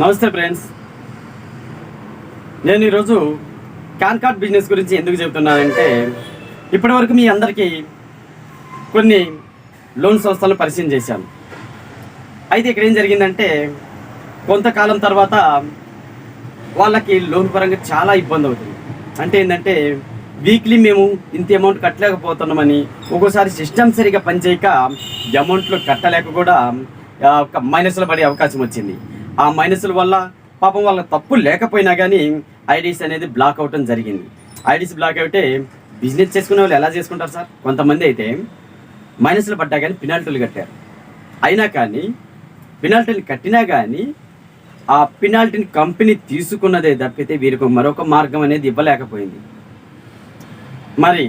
నమస్తే ఫ్రెండ్స్. నేను ఈరోజు క్యాన్ కార్డ్ బిజినెస్ గురించి ఎందుకు చెబుతున్నానంటే ఇప్పటివరకు మీ అందరికీ కొన్ని లోన్ సంస్థలను పరిచయం చేశాను. అయితే ఇక్కడ ఏం జరిగిందంటే కొంతకాలం తర్వాత వాళ్ళకి లోన్ పరంగా చాలా ఇబ్బంది అవుతుంది. అంటే ఏంటంటే వీక్లీ మేము ఇంత అమౌంట్ కట్టలేకపోతున్నామని ఒక్కోసారి సిస్టమ్ సరిగా పనిచేయక అమౌంట్లు కట్టలేక కూడా ఒక మైనస్లో పడే అవకాశం వచ్చింది. ఆ మైనస్ల వల్ల పాపం వాళ్ళ తప్పు లేకపోయినా కానీ ఐడీస్ అనేది బ్లాక్ అవటం జరిగింది. ఐడీస్ బ్లాక్ అయితే బిజినెస్ చేసుకునే వాళ్ళు ఎలా చేసుకుంటారు సార్? కొంతమంది అయితే మైనస్లు పడ్డా కానీ పినాల్టీలు కట్టారు. అయినా కానీ పినాల్టీలు కట్టినా కానీ ఆ పెనాల్టీని కంపెనీ తీసుకున్నదే తప్పితే వీరికి మరొక మార్గం అనేది ఇవ్వలేకపోయింది. మరి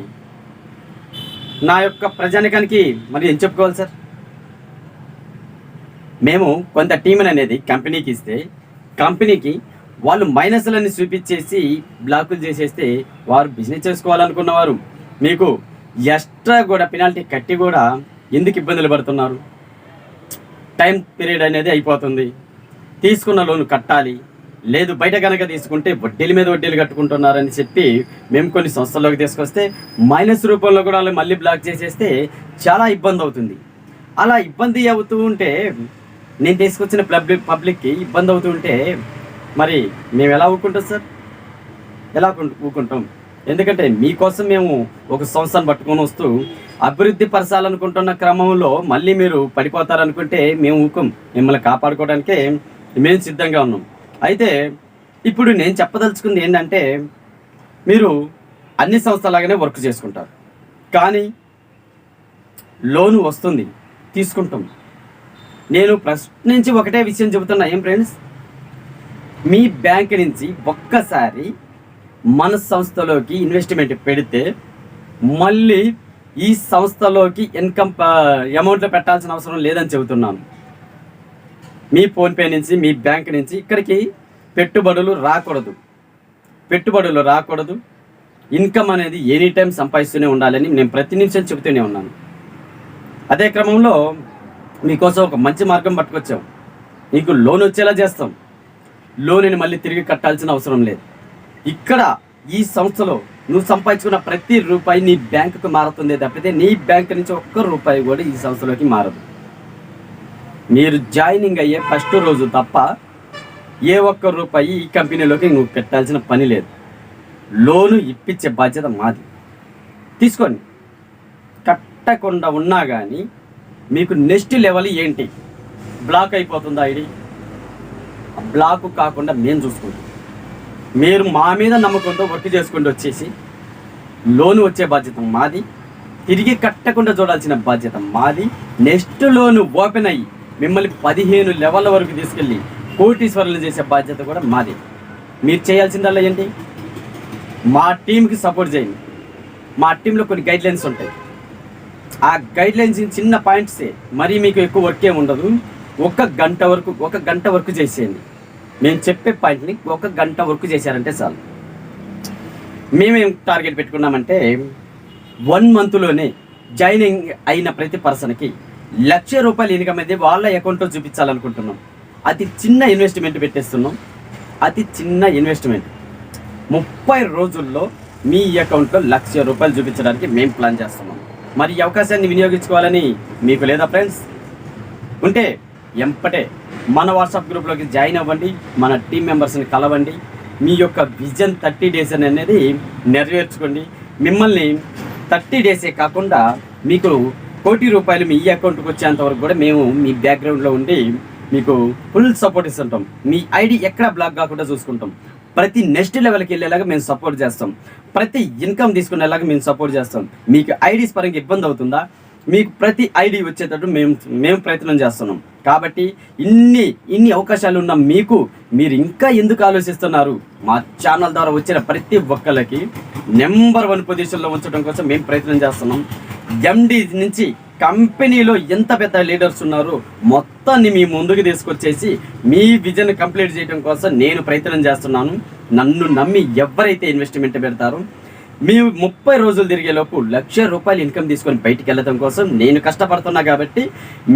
నా యొక్క ప్రజానికానికి మరి ఏం చెప్పుకోవాలి సార్? మేము కొంత టీం అనేది కంపెనీకి ఇస్తే కంపెనీకి వాళ్ళు మైనస్లని చూపించేసి బ్లాకులు చేసేస్తే వారు బిజినెస్ చేసుకోవాలనుకున్నవారు. మీకు ఎక్స్ట్రా కూడా పెనాల్టీ కట్టి కూడా ఎందుకు ఇబ్బందులు పడుతున్నారు? టైం పీరియడ్ అనేది అయిపోతుంది. తీసుకున్న లోన్ కట్టాలి. లేదు బయట కనుక తీసుకుంటే వడ్డీల మీద వడ్డీలు కట్టుకుంటున్నారని చెప్పి మేము కొన్ని సంస్థల్లోకి తీసుకొస్తే మైనస్ రూపంలో కూడా వాళ్ళు మళ్ళీ బ్లాక్ చేసేస్తే చాలా ఇబ్బంది అవుతుంది. అలా ఇబ్బంది అవుతూ ఉంటే నేను తీసుకొచ్చిన పబ్లిక్ పబ్లిక్కి ఇబ్బంది అవుతుంటే మరి మేము ఎలా ఊరుకుంటాం సార్? ఎలా ఊరుకుంటాం? ఎందుకంటే మీకోసం మేము ఒక సంస్థను పట్టుకొని వస్తూ అభివృద్ధి పరచాలనుకుంటున్న క్రమంలో మళ్ళీ మీరు పడిపోతారనుకుంటే మేము ఊకం మిమ్మల్ని కాపాడుకోవడానికే మేము సిద్ధంగా ఉన్నాం. అయితే ఇప్పుడు నేను చెప్పదలుచుకుంది ఏంటంటే మీరు అన్ని సంస్థలాగానే వర్క్ చేసుకుంటారు. కానీ లోను వస్తుంది. తీసుకుంటాం. నేను ప్రశ్నించి ఒకటే విషయం చెబుతున్నా ఏం ఫ్రెండ్స్ మీ బ్యాంక్ నుంచి ఒక్కసారి మన సంస్థలోకి ఇన్వెస్ట్మెంట్ పెడితే మళ్ళీ ఈ సంస్థలోకి ఇన్కమ్ అమౌంట్లో పెట్టాల్సిన అవసరం లేదని చెబుతున్నాను. మీ ఫోన్పే నుంచి మీ బ్యాంక్ నుంచి ఇక్కడికి పెట్టుబడులు రాకూడదు. పెట్టుబడులు రాకూడదు. ఇన్కమ్ అనేది ఎనీ టైం సంపాదిస్తూనే ఉండాలని నేను ప్రతి నిమిషం చెబుతూనే ఉన్నాను. అదే క్రమంలో మీకోసం ఒక మంచి మార్గం పట్టుకొచ్చాం. నీకు లోన్ వచ్చేలా చేస్తాం. లోన్ని మళ్ళీ తిరిగి కట్టాల్సిన అవసరం లేదు. ఇక్కడ ఈ సంస్థలో నువ్వు సంపాదించుకున్న ప్రతి రూపాయి నీ బ్యాంకుకు మారుతుందే తప్పితే నీ బ్యాంక్ నుంచి ఒక్క రూపాయి కూడా ఈ సంస్థలోకి మారదు. మీరు జాయినింగ్ అయ్యే ఫస్ట్ రోజు తప్ప ఏ ఒక్క రూపాయి ఈ కంపెనీలోకి నువ్వు పెట్టాల్సిన పని లేదు. లోను ఇప్పించే బాధ్యత మాది. తీసుకోండి. కట్టకుండా ఉన్నా కానీ మీకు నెక్స్ట్ లెవెల్ ఏంటి? బ్లాక్ అయిపోతుందా ఐడి బ్లాక్ కాకుండా మేము చూసుకుంటాం. మీరు మా మీద నమ్మకంతో వర్క్ చేసుకుంటూ వచ్చేసి లోన్ వచ్చే బాధ్యత మాది తిరిగి కట్టకుండా చూడాల్సిన బాధ్యత మాది. నెక్స్ట్ లోను ఓపెన్ అయ్యి మిమ్మల్ని పదిహేను లెవెల్ వరకు తీసుకెళ్ళి కోటీశ్వరులు చేసే బాధ్యత కూడా మాది. మీరు చేయాల్సిందల్లా ఏంటి? మా టీంకి సపోర్ట్ చేయండి. మా టీంలో కొన్ని గైడ్లైన్స్ ఉంటాయి. ఆ గైడ్ లైన్స్ చిన్న పాయింట్సే మరీ మీకు ఎక్కువ వర్క్ ఏమి ఉండదు. ఒక గంట వరకు ఒక గంట వర్క్ చేసేయండి. మేము చెప్పే పాయింట్ని ఒక గంట వర్క్ చేశారంటే చాలు. మేమేం టార్గెట్ పెట్టుకున్నామంటే వన్ మంత్లోనే జాయినింగ్ అయిన ప్రతి పర్సన్కి లక్ష రూపాయలు ఇన్కమ్ అయితే వాళ్ళ అకౌంట్లో చూపించాలనుకుంటున్నాం. అతి చిన్న ఇన్వెస్ట్మెంట్ పెట్టేస్తున్నాం. అతి చిన్న ఇన్వెస్ట్మెంట్ ముప్పై రోజుల్లో మీ అకౌంట్లో లక్ష రూపాయలు చూపించడానికి మేము ప్లాన్ చేస్తున్నాం. మరి ఈ అవకాశాన్ని వినియోగించుకోవాలని మీకు లేదా ఫ్రెండ్స్ ఉంటే ఎంపటే మన వాట్సాప్ గ్రూప్లోకి జాయిన్ అవ్వండి మన టీం మెంబర్స్ని కలవండి మీ యొక్క విజన్ థర్టీ డేస్ అనేది నెరవేర్చుకోండి. మిమ్మల్ని థర్టీ డేసే కాకుండా మీకు కోటి రూపాయలు మీ అకౌంట్కి వచ్చేంత వరకు కూడా మేము మీ బ్యాక్గ్రౌండ్లో ఉండి మీకు ఫుల్ సపోర్ట్ ఇస్తుంటాం. మీ ఐడి ఎక్కడ బ్లాక్ కాకుండా చూసుకుంటాం. ప్రతి నెక్స్ట్ లెవెల్కి వెళ్ళేలాగా మేము సపోర్ట్ చేస్తాం. ప్రతి ఇన్కమ్ తీసుకునేలాగా మేము సపోర్ట్ చేస్తాం. మీకు ఐడీస్ పరంగా ఇబ్బంది అవుతుందా? మీకు ప్రతి ఐడి వచ్చేటట్టు మేము మేము ప్రయత్నం చేస్తున్నాం. కాబట్టి ఇన్ని ఇన్ని అవకాశాలు ఉన్న మీకు మీరు ఇంకా ఎందుకు ఆలోచిస్తున్నారు? మా ఛానల్ ద్వారా వచ్చిన ప్రతి ఒక్కరికి నెంబర్ వన్ పొజిషన్లో ఉంచడం కోసం మేము ప్రయత్నం చేస్తున్నాం. ఎండి నుంచి కంపెనీలో ఎంత పెద్ద లీడర్స్ ఉన్నారో మొత్తాన్ని మీ ముందుకు తీసుకొచ్చేసి మీ విజన్ కంప్లీట్ చేయడం కోసం నేను ప్రయత్నం చేస్తున్నాను. నన్ను నమ్మి ఎవరైతే ఇన్వెస్ట్మెంట్ పెడతారో మీ ముప్పై రోజులు తిరిగేలోపు లక్ష రూపాయలు ఇన్కమ్ తీసుకొని బయటికి వెళ్ళడం కోసం నేను కష్టపడుతున్నా కాబట్టి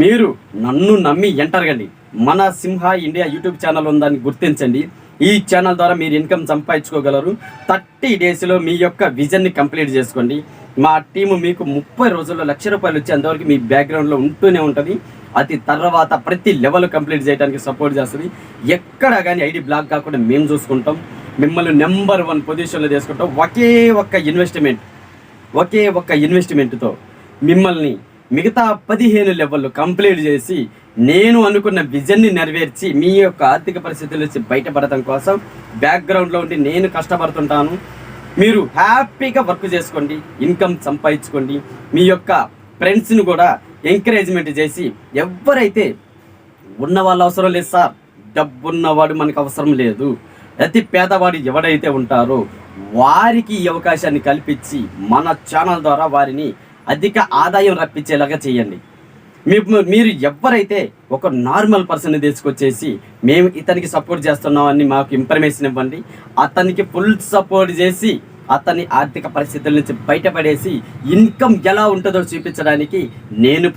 మీరు నన్ను నమ్మి ఎంటరగండి మన సింహ ఇండియా యూట్యూబ్ ఛానల్ ఉందని గుర్తించండి. ఈ ఛానల్ ద్వారా మీరు ఇన్కమ్ సంపాదించుకోగలరు. థర్టీ డేస్లో మీ యొక్క విజన్ని కంప్లీట్ చేసుకోండి. మా టీము మీకు ముప్పై రోజుల్లో లక్ష రూపాయలు వచ్చేంతవరకు మీ బ్యాక్గ్రౌండ్లో ఉంటూనే ఉంటుంది. అది తర్వాత ప్రతి లెవెల్ కంప్లీట్ చేయడానికి సపోర్ట్ చేస్తుంది. ఎక్కడ కానీ ఐడి బ్లాక్ కాకుండా మేము చూసుకుంటాం. మిమ్మల్ని నెంబర్ వన్ పొజిషన్లో తీసుకుంటాం. ఒకే ఒక్క ఇన్వెస్ట్మెంట్ ఒకే ఒక్క ఇన్వెస్ట్మెంట్తో మిమ్మల్ని మిగతా పదిహేను లెవెల్ కంప్లీట్ చేసి నేను అనుకున్న విజన్ని నెరవేర్చి మీ యొక్క ఆర్థిక పరిస్థితుల నుంచి బయటపడటం కోసం బ్యాక్గ్రౌండ్లో ఉండి నేను కష్టపడుతుంటాను. మీరు హ్యాపీగా వర్క్ చేసుకోండి ఇన్కమ్ సంపాదించుకోండి. మీ యొక్క ఫ్రెండ్స్ని కూడా ఎంకరేజ్మెంట్ చేసి ఎవరైతే ఉన్న వాళ్ళు అవసరం లేదు సార్ డబ్బున్నవాడు మనకు అవసరం లేదు. అతి పేదవాడు ఎవడైతే ఉంటారో వారికి ఈ అవకాశాన్ని కల్పించి మన ఛానల్ ద్వారా వారిని అధిక ఆదాయం రప్పించేలాగా చేయండి. మీరు ఎవరైతే ఒక నార్మల్ పర్సన్ తీసుకొచ్చేసి మేము ఇతనికి సపోర్ట్ చేస్తున్నామని మాకు ఇన్ఫర్మేషన్ ఇవ్వండి అతనికి ఫుల్ సపోర్ట్ చేసి అతని ఆర్థిక పరిస్థితుల నుంచి బయటపడేసి ఇన్కమ్ ఎలా ఉంటుందో చూపించడానికి నేను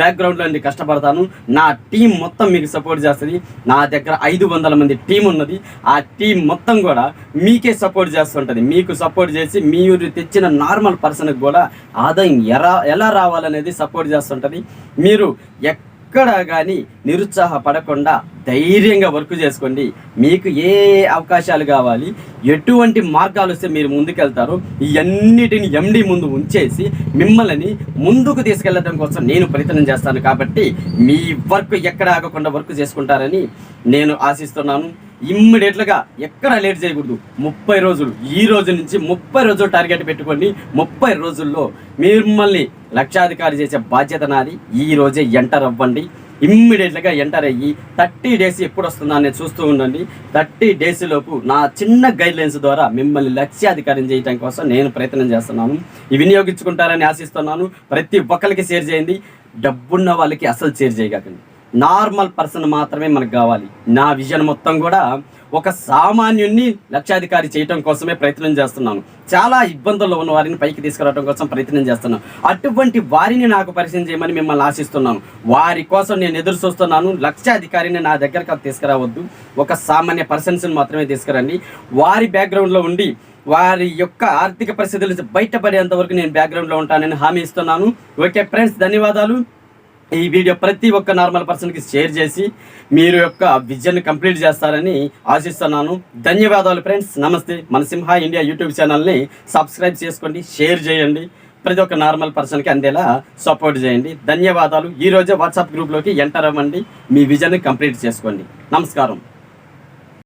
బ్యాక్గ్రౌండ్లో నుండి కష్టపడతాను. నా టీం మొత్తం మీకు సపోర్ట్ చేస్తుంది. నా దగ్గర ఐదు వందల మంది టీం ఉన్నది. ఆ టీం మొత్తం కూడా మీకే సపోర్ట్ చేస్తుంటుంది. మీకు సపోర్ట్ చేసి మీరు తెచ్చిన నార్మల్ పర్సన్కి కూడా ఆదాయం ఎలా ఎలా రావాలనేది సపోర్ట్ చేస్తుంటుంది. మీరు ఎక్కడ కానీ నిరుత్సాహపడకుండా ధైర్యంగా వర్క్ చేసుకోండి. మీకు ఏ అవకాశాలు కావాలి ఎటువంటి మార్గాలు వస్తే మీరు ముందుకెళ్తారో ఇవన్నిటిని ఎండి ముందు ఉంచేసి మిమ్మల్ని ముందుకు తీసుకెళ్ళడం కోసం నేను ప్రయత్నం చేస్తాను. కాబట్టి మీ వర్క్ ఎక్కడ ఆగకుండా వర్క్ చేసుకుంటారని నేను ఆశిస్తున్నాను. ఇమ్మీడియట్లుగా ఎక్కడ లేట్ చేయకూడదు. ముప్పై రోజులు ఈ రోజు నుంచి ముప్పై రోజులు టార్గెట్ పెట్టుకోండి. ముప్పై రోజుల్లో మిమ్మల్ని లక్షాధికారి చేసే బాధ్యత నాది. ఈ రోజే ఎంటర్ అవ్వండి. ఇమ్మీడియట్గా ఎంటర్ అయ్యి థర్టీ డేస్ ఎప్పుడు వస్తుందా అనేది చూస్తూ ఉండండి. థర్టీ డేస్ లోపు నా చిన్న గైడ్లైన్స్ ద్వారా మిమ్మల్ని లక్ష్యాధికారం చేయడం కోసం నేను ప్రయత్నం చేస్తున్నాను. ఇవి వినియోగించుకుంటారని ఆశిస్తున్నాను. ప్రతి ఒక్కరికి షేర్ చేయండి. డబ్బున్న వాళ్ళకి అసలు షేర్ చేయగలండి నార్మల్ పర్సన్ మాత్రమే మనకు కావాలి. నా విజన్ మొత్తం కూడా ఒక సామాన్యుణ్ణి లక్షాధికారి చేయటం కోసమే ప్రయత్నం చేస్తున్నాను. చాలా ఇబ్బందుల్లో ఉన్న వారిని పైకి తీసుకురావడం కోసం ప్రయత్నం చేస్తున్నాను. అటువంటి వారిని నాకు పరిచయం చేయమని మిమ్మల్ని ఆశిస్తున్నాను. వారి కోసం నేను ఎదురు చూస్తున్నాను. లక్షాధికారిని నా దగ్గరకు తీసుకురావద్దు. ఒక సామాన్య పర్సన్స్ని మాత్రమే తీసుకురండి. వారి బ్యాక్గ్రౌండ్లో ఉండి వారి యొక్క ఆర్థిక పరిస్థితుల నుంచి బయటపడేంత వరకు నేను బ్యాక్గ్రౌండ్లో ఉంటానని హామీ ఇస్తున్నాను. ఓకే ఫ్రెండ్స్ ధన్యవాదాలు. ఈ వీడియో ప్రతి ఒక్క నార్మల్ పర్సన్కి షేర్ చేసి మీరు యొక్క విజన్ కంప్లీట్ చేస్తారని ఆశిస్తున్నాను. ధన్యవాదాలు ఫ్రెండ్స్ నమస్తే. మన సింహ ఇండియా యూట్యూబ్ ఛానల్ని సబ్స్క్రైబ్ చేసుకోండి షేర్ చేయండి. ప్రతి ఒక్క నార్మల్ పర్సన్కి అందేలా సపోర్ట్ చేయండి. ధన్యవాదాలు. ఈరోజే వాట్సాప్ గ్రూప్లోకి ఎంటర్ అవ్వండి. మీ విజన్ కంప్లీట్ చేసుకోండి. నమస్కారం.